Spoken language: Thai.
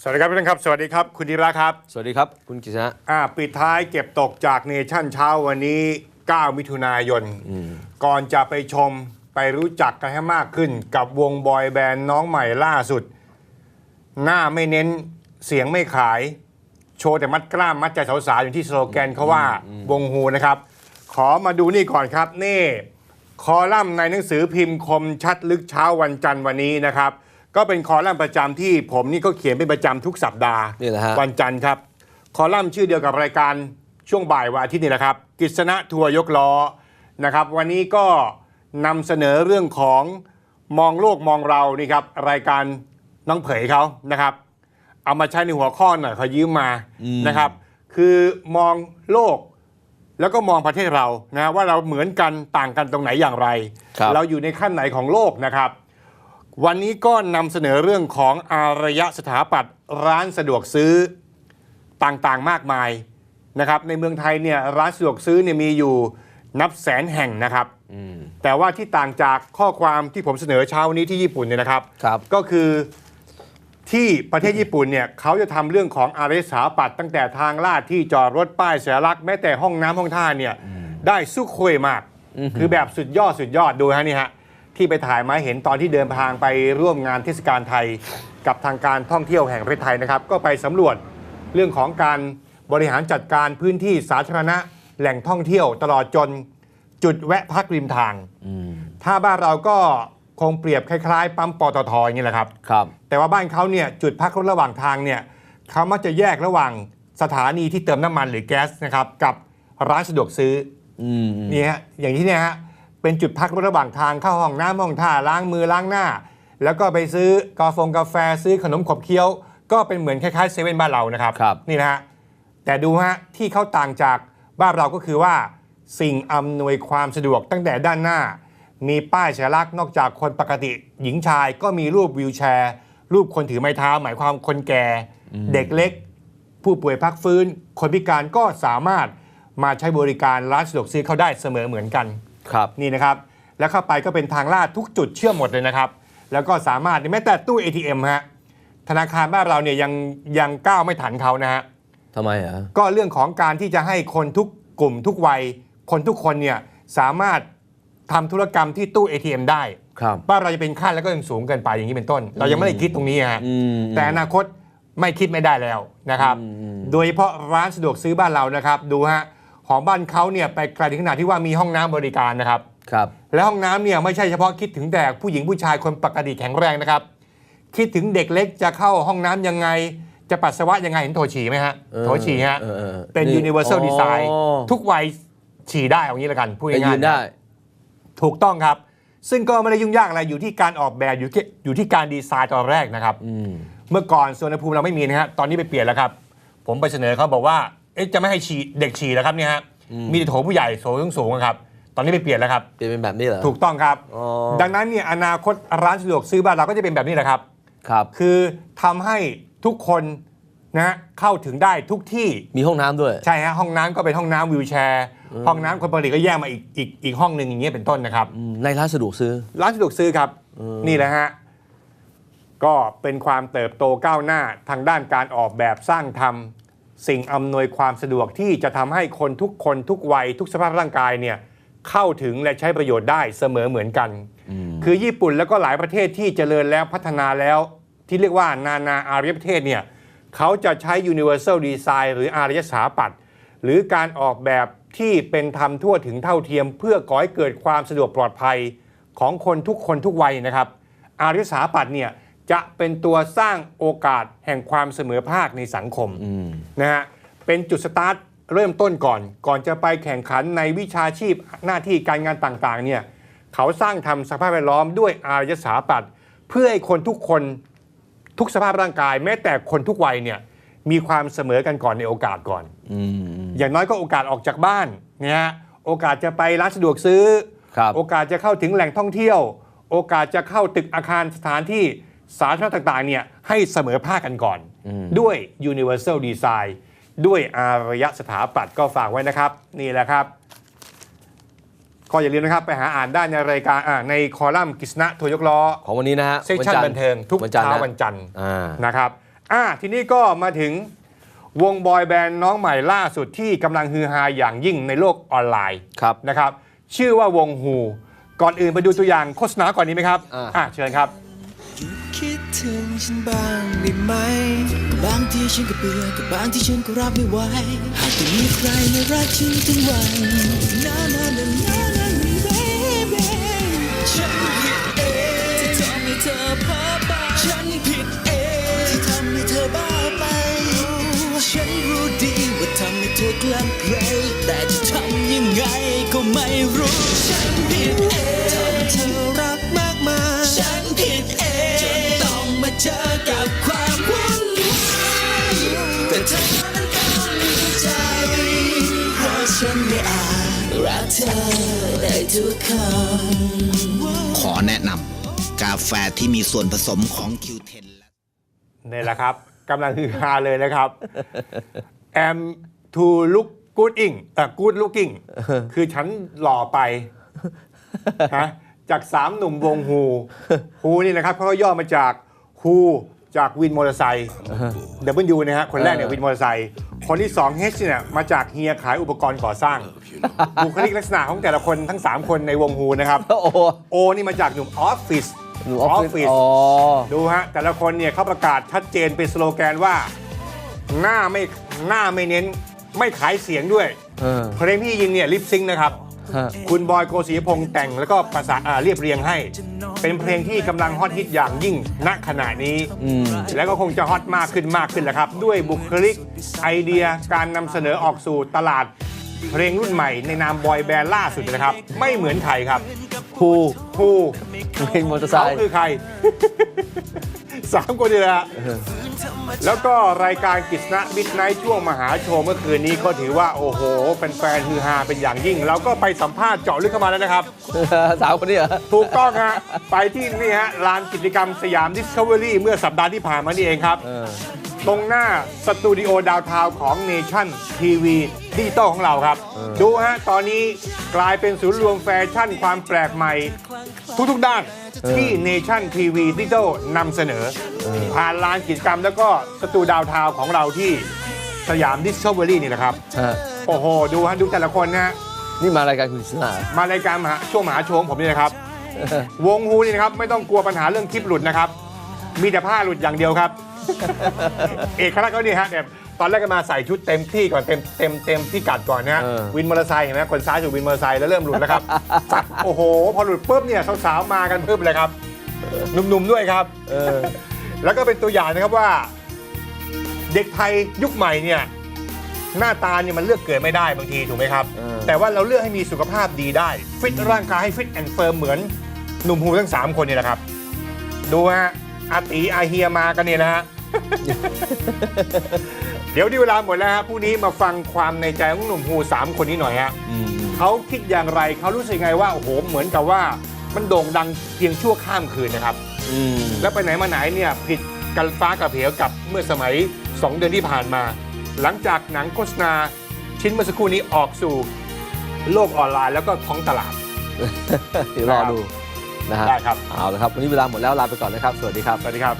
สวัสดีครับทุกท่านครับ สวัสดีครับ คุณธีระครับ สวัสดีครับ คุณกิษณะอ่าปิดท้ายเก็บตกจากเนชั่นเช้าวันนี้ 9 มิถุนายน ก่อนจะไปชมไปรู้จักกันให้มากขึ้น กับวงบอยแบนด์น้องใหม่ล่าสุด หน้าไม่เน้นเสียงไม่ขาย โชว์แต่มัดกล้ามมัดใจสาวๆอย่างที่สโลแกนเขาว่าวงฮูนะครับ ขอมาดูนี่ก่อนครับนี่ คอลัมน์ในหนังสือพิมพ์คมชัดลึกเช้าวันจันทร์วันนี้นะครับ ก็เป็นคอลัมน์ประจำที่ผมนี่ก็เขียนเป็นประจำทุกสัปดาห์นี่แหละฮะ วันจันทร์ครับ คอลัมน์ชื่อเดียวกับรายการช่วงบ่ายวันอาทิตย์นี่แหละครับกฤษณะทัวร์ยกล้อนะครับ วันนี้ก็นำเสนอเรื่องของมองโลกมองเรานี่ครับรายการน้องเผยเขานะครับ เอามาใช้ในหัวข้อหน่อยเขายืมมานะครับ คือมองโลก แล้วก็มองประเทศเรานะว่าเราเหมือนกันต่างกันตรงไหนอย่างไร ครับ เราอยู่ในขั้นไหนของโลกนะครับ วันนี้ก็นำเสนอเรื่องของอารยสถาปัตย์ร้านสะดวกซื้อต่างๆมากมายนะครับในเมืองไทยเนี่ยร้านสะดวกซื้อเนี่ยมีอยู่นับแสนแห่งนะครับแต่ว่าที่ต่างจากข้อความที่ผมเสนอเช้านี้ที่ญี่ปุ่นเนี่ยนะครับครับก็คือที่ประเทศญี่ปุ่นเนี่ยเขาจะทำเรื่องของอารยสถาปัตย์ตั้งแต่ทางลาดที่จอดรถป้ายสัญลักษณ์แม้แต่ห้องน้ำห้องท่าเนี่ยได้สุโคยมาก คือแบบสุดยอดสุดยอดดูฮะนี่ฮะ ที่ไปถ่ายมาเห็นตอนที่เดินทางไปร่วมงานเทศกาลไทย กับทางการท่องเที่ยวแห่งประเทศไทยนะครับ ก็ไปสำรวจเรื่องของการบริหารจัดการพื้นที่สาธารณะแหล่งท่องเที่ยวตลอดจนจุดแวะพักริมทาง ถ้าบ้านเราก็คงเปรียบคล้ายๆ ปั๊มปตทอย่างนี้แหละครับครับ แต่ว่าบ้านเขาเนี่ยจุดพักรถระหว่างทางเนี่ยเขามักจะแยกระหว่างสถานีที่เติมน้ำมันหรือแก๊สนะครับกับร้านสะดวกซื้ออืมอนี่ฮะอย่างที่เนี่ยฮะ เป็นจุดพักรถระหว่างทางเข้าห้องน้ำห้องท่าล้างมือล้างหน้า แล้วก็ไปซื้อกาแฟกาแฟซื้อขนมขบเคี้ยว ก็เป็นเหมือนคล้ายๆเซเว่นบ้านเรานะครับครับ นี่นะฮะแต่ดูฮะที่เขาต่างจากบ้านเราก็คือว่า สิ่งอำนวยความสะดวกตั้งแต่ด้านหน้า มีป้ายสัญลักษณ์นอกจากคนปกติ หญิงชายก็มีรูปวิวแชร์ รูปคนถือไม้เท้า หมายความคนแก่ เด็กเล็ก ผู้ป่วยพักฟื้น คนพิการก็สามารถมาใช้บริการร้านสะดวกซื้อเขาได้เสมอเหมือนกัน ครับนี่นะครับ แล้วเข้าไปก็เป็นทางลาดทุกจุดเชื่อมหมดเลยนะครับ แล้วก็สามารถแม้แต่ตู้ ATM ฮะธนาคารบ้านเราเนี่ยยังยังก้าวไม่ทันเขานะฮะทำไมอะก็เรื่องของการที่จะให้คนทุกกลุ่มทุกวัย คนทุกคนเนี่ยสามารถทำธุรกรรมที่ตู้ ATM ได้ครับบ้านเราจะเป็นขั้นแล้วก็ยังสูงเกินไปอย่างนี้เป็นต้น เรายังไม่ได้คิดตรงนี้ฮะอืมแต่อนาคตไม่คิดไม่ได้แล้วนะครับ โดยเฉพาะร้านสะดวกซื้อบ้านเรานะครับ ดูฮะ ของบ้านเขาเนี่ยไปไกลถึงขนาดที่ว่ามีห้องน้ำบริการนะครับ ครับ และห้องน้ำเนี่ยไม่ใช่เฉพาะคิดถึงแต่ผู้หญิงผู้ชายคนปกติแข็งแรงนะครับ คิดถึงเด็กเล็กจะเข้าห้องน้ำยังไง จะปัสสาวะยังไงเห็นโถฉี่ไหมฮะเออโถฉี่ฮะเออเออเป็น นี่ universal อ๋อ design ทุกวัยฉี่ได้เอางี้ละกันพูดไปง่ายๆยืนได้ ถูกต้องครับ ซึ่งก็ไม่ได้ยุ่งยากอะไรอยู่ที่การออกแบบอยู่ที่อยู่ที่การดีไซน์ตอนแรกนะครับ อืม เมื่อก่อนสวนภูมิเราไม่มีนะฮะตอนนี้ไปเปลี่ยนแล้วครับ ผมไปเสนอเขาบอกว่า เอ๊ะจะไม่ให้ฉี่เด็กฉี่แล้วครับเนี่ยฮะมีแต่โถผู้ใหญ่โถสูงๆครับ ตอนนี้ไปเปลี่ยนแล้วครับ เปลี่ยนเป็นแบบนี้เหรอ ถูกต้องครับ อ๋อ ดังนั้นเนี่ยอนาคตร้านสะดวกซื้อบ้านเราก็จะเป็นแบบนี้แหละครับ ครับ คือทำให้ทุกคนนะฮะเข้าถึงได้ทุกที่ มีห้องน้ำด้วย ใช่ฮะห้องน้ำก็เป็นห้องน้ำวิวแชร์ ห้องน้ำคนปกติก็แยกมาอีกอีกอีกห้องหนึ่งอย่างเงี้ยเป็นต้นนะครับอืมในร้านสะดวกซื้อ ร้านสะดวกซื้อครับนี่แหละฮะก็เป็นความเติบโตก้าวหน้าทางด้านการออกแบบสร้างทำ สิ่งอำนวยความสะดวกที่จะทำให้คนทุกคนทุกวัยทุกสภาพร่างกายเนี่ยเข้าถึงและใช้ประโยชน์ได้เสมอเหมือนกัน คือญี่ปุ่นแล้วก็หลายประเทศที่เจริญแล้วพัฒนาแล้วที่เรียกว่านานาอารยประเทศเนี่ยเขาจะใช้ universal design หรืออารยสถาปัตย์หรือการออกแบบที่เป็นธรรมทั่วถึงเท่าเทียม เพื่อก่อให้เกิดความสะดวกปลอดภัยของคนทุกคนทุกวัยนะครับ อารยสถาปัตย์เนี่ย จะเป็นตัวสร้างโอกาสแห่งความเสมอภาคในสังคมนะฮะเป็นจุดสตาร์ทเริ่มต้นก่อน ก่อนจะไปแข่งขันในวิชาชีพหน้าที่การงานต่างๆเนี่ยเขาสร้างทำสภาพแวดล้อมด้วยอารยสถาปัตย์เพื่อให้คนทุกคนทุกสภาพร่างกาย แม้แต่คนทุกวัยเนี่ยมีความเสมอกันก่อนในโอกาสก่อนอืมอย่างน้อยก็โอกาสออกจากบ้านนะฮะโอกาสจะไปร้านสะดวกซื้อครับโอกาสจะเข้าถึงแหล่งท่องเที่ยว โอกาสจะเข้าตึกอาคารสถานที่ สาธารณะต่างๆเนี่ยให้เสมอภาคกันก่อน ด้วย universal design ด้วยอารยสถาปัตย์ก็ฝากไว้นะครับ นี่แหละครับ ก็อย่าลืมนะครับ ไปหาอ่านได้ในรายการอ่าในคอลัมน์กฤษณะโทยกล้อของวันนี้นะฮะเซสชั่นวัจัทร์บันเทิงทุกวันจันทร์เช้านะวันจันทร์อ่านะครับอะทีนี้ก็มาถึงวงบอยแบนด์น้องใหม่ล่าสุดที่กำลังฮือฮาอย่างยิ่งในโลกออนไลน์ครับนะครับ ชื่อว่าวงฮูก่อนอื่นไปดูตัวอย่างโฆษณาก่อนนี้ไหมครับอ่าอะเชิญครับคิดถึง ฉันบ้างได้ไหม บางทีฉันก็เบื่อแต่บางทีฉันก็รับไม่ไหวหากจะมีใครมารักฉันทั้งวัน เจอกับความวุ่นวายแต่เธอนั้นก็มีใจเพราะฉันไม่อาจรักเธอได้ทุกคำขอแนะนำกาแฟที่มีส่วนผสมของ Q10 และนี่แหละครับกำลังฮือฮาเลยนะครับ am to look good ing แต่ good looking คือฉันหล่อไปฮะจากสามหนุ่มวงฮูฮูนี่นะครับเขาก็ย่อมาจาก ฮูจากวินมอเตอร์ไซค์ W นะฮะคนแรกเนี่ยวินมอเตอร์ไซค์คนที่2 H เนี่ยมาจากเฮียขายอุปกรณ์ก่อสร้างบุคลิกลักษณะของแต่ละคนทั้ง 3 คนในวงฮูนะครับโอ้โหโอนี่มาจากหนุ่มออฟฟิศหนูออฟฟิศอ๋อดูฮะแต่ละคนเนี่ยเขาประกาศชัดเจนเป็นสโลแกนว่า หน้าไม่หน้าไม่เน้นไม่ขายเสียงด้วยเออเพลงที่ยิงเนี่ยลิปซิงค์นะครับฮะคุณบอยโกศิยพงษ์แต่งแล้วก็ภาษาอ่าเรียบเรียงให้ เป็นเพลงที่กำลังฮอตฮิตอย่างยิ่งณขณะนี้อืมแล้วก็คงจะฮอตมากขึ้นมากขึ้นแหละครับ ด้วยบุคลิกไอเดียการนำเสนอออกสู่ตลาด เพลงรุ่นใหม่ในนามบอยแบนด์ล่าสุดนะครับ ไม่เหมือนใครครับครูครูเป็นมอเตอร์ไซเขาค์ คือใคร สามคนนี่แหละฮะแล้วก็รายการกิษณะมิดไนท์ช่วงมหาโชว์เมื่อคืนนี้ก็ถือว่าโอ้โหเป็นแฟนๆฮือฮาเป็นอย่างยิ่ง เราก็ไปสัมภาษณ์เจาะลึกเข้ามาแล้วนะครับ สาวคนนี้เหรอ ถูกต้องฮะ ไปที่นี่ฮะลานกิจกรรมสยามดิสคัฟเวอรี่เมื่อสัปดาห์ที่ผ่านมานี่เองครับเออตรงหน้าสตูดิโอดาวทาวของเนชั่นทีวีดิจิตอลของเราครับ ดูฮะ ตอนนี้กลายเป็นศูนย์รวมแฟชั่นความแปลกใหม่ ทุกๆด้าน ที่เนชั่นทีวีดิจิตอลนำเสนอ ผ่านลานกิจกรรมแล้วก็สตูดาวทาวของเราที่สยามดิสคัฟเวอรี่นี่แหละครับ ฮะโอ้โห ดูฮะดูแต่ละคนนะฮะนี่มารายการคุณชนะมารายการมหาช่วงมหาโชว์ของผมนี่นะครับ วงฮูนี่นะครับ ไม่ต้องกลัวปัญหาเรื่องคลิปหลุดนะครับ มีแต่ผ้าหลุดอย่างเดียวครับ เอกลักษณ์เขานี่ฮะเนี่ย ตอนแรกก็มาใส่ชุดเต็มที่ก่อนเต็มเต็มเต็มที่กัดก่อนนะฮะเออ วินมอเตอร์ไซค์เห็นไหมคนซ้ายถูกวินมอเตอร์ไซค์แล้วเริ่มหลุดแล้วครับสับโอ้โห พอหลุดปุ๊บเนี่ยสาวๆมากันเพิ่มเลยครับหนุ่มๆด้วยครับเออแล้วก็เป็นตัวอย่างนะครับว่า เด็กไทยยุคใหม่เนี่ยหน้าตาเนี่ยมันเลือกเกิดไม่ได้บางทีถูกไหมครับ เออ แต่ว่าเราเลือกให้มีสุขภาพดีได้ ฟิตร่างกายให้ฟิตแอนด์เฟิร์มเหมือนหนุ่มฮูทั้ง3คนนี่แหละครับ ดูฮะอาตีอาเฮียมากันเนี่ยนะฮะ เดี๋ยวดีเวลาหมดแล้วฮะพรุ่งนี้มาฟังความในใจของหนุ่มฮูสามคนนี้หน่อยฮะอืมเขาคิดอย่างไรเขารู้สึกไงว่าโอ้โหเหมือนกับว่ามันโด่งดังเพียงชั่วข้ามคืนนะครับอืมแล้วไปไหนมาไหนเนี่ยผิดกันฟ้ากับเหวกับเมื่อสมัย 2 เดือนที่ผ่านมา หลังจากหนังโฆษณาชิ้นเมื่อสักครู่นี้ออกสู่โลกออนไลน์แล้วก็ท้องตลาดเดี๋ยวรอดูนะฮะได้ครับเอาละครับ วันนี้เวลาหมดแล้วลาไปก่อนนะครับ สวัสดีครับ สวัสดีครับ